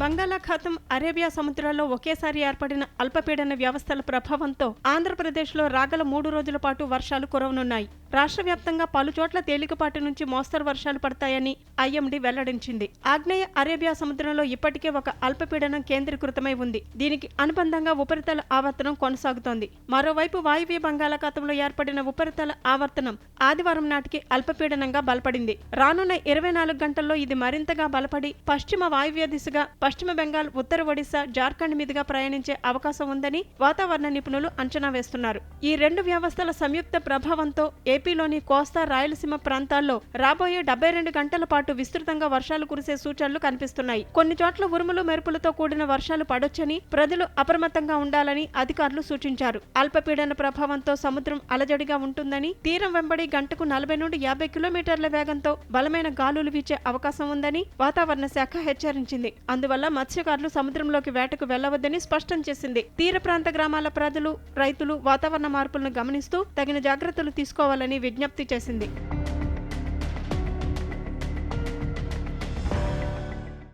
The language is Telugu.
బంగాళాఖాతం అరేబియా సముద్రాల్లో ఒకేసారి ఏర్పడిన అల్పపీడన వ్యవస్థల ప్రభావంతో ఆంధ్రప్రదేశ్లో రాగల మూడు రోజుల పాటు వర్షాలు కురవనున్నాయి. రాష్ట్ర వ్యాప్తంగా పలుచోట్ల తేలికపాటి నుంచి మోస్తరు వర్షాలు పడతాయని ఐఎండీ వెల్లడించింది. ఆగ్నేయ అరేబియా సముద్రంలో ఇప్పటికే ఒక అల్పపీడనం కేంద్రీకృతమై ఉంది. దీనికి అనుబంధంగా ఉపరితల ఆవర్తనం కొనసాగుతోంది. మరోవైపు వాయువ్య బంగాళాఖాతంలో ఏర్పడిన ఉపరితల ఆవర్తనం ఆదివారం నాటికి అల్పపీడనంగా బలపడింది. రానున్న ఇరవై నాలుగు గంటల్లో ఇది మరింతగా బలపడి పశ్చిమ వాయువ్య దిశగా పశ్చిమ బెంగాల్ ఉత్తర ఒడిశా జార్ఖండ్ మీదుగా ప్రయాణించే అవకాశం ఉందని వాతావరణ నిపుణులు అంచనా వేస్తున్నారు. ఈ రెండు వ్యవస్థల సంయుక్త ప్రభావంతో ఏపీలోని కోస్తా రాయలసీమ ప్రాంతాల్లో రాబోయే డెబ్బై రెండు గంటల పాటు విస్తృతంగా వర్షాలు కురిసే సూచనలు కనిపిస్తున్నాయి. కొన్ని చోట్ల ఉరుములు మెరుపులతో కూడిన వర్షాలు పడొచ్చని ప్రజలు అప్రమత్తంగా ఉండాలని అధికారులు సూచించారు. అల్పపీడన ప్రభావంతో సముద్రం అలజడిగా ఉంటుందని తీరం వెంబడి గంటకు నలభై నుండి యాభై కిలోమీటర్ల వేగంతో బలమైన గాలులు వీచే అవకాశం ఉందని వాతావరణ శాఖ హెచ్చరించింది. అందువల్ల మత్స్యకారులు సముద్రంలోకి వేటకు వెళ్ళవద్దని స్పష్టం చేసింది. తీర ప్రాంత గ్రామాల ప్రజలు రైతులు వాతావరణ మార్పులను గమనిస్తూ తగిన జాగ్రత్తలు తీసుకోవాలని విజ్ఞప్తి చేసింది.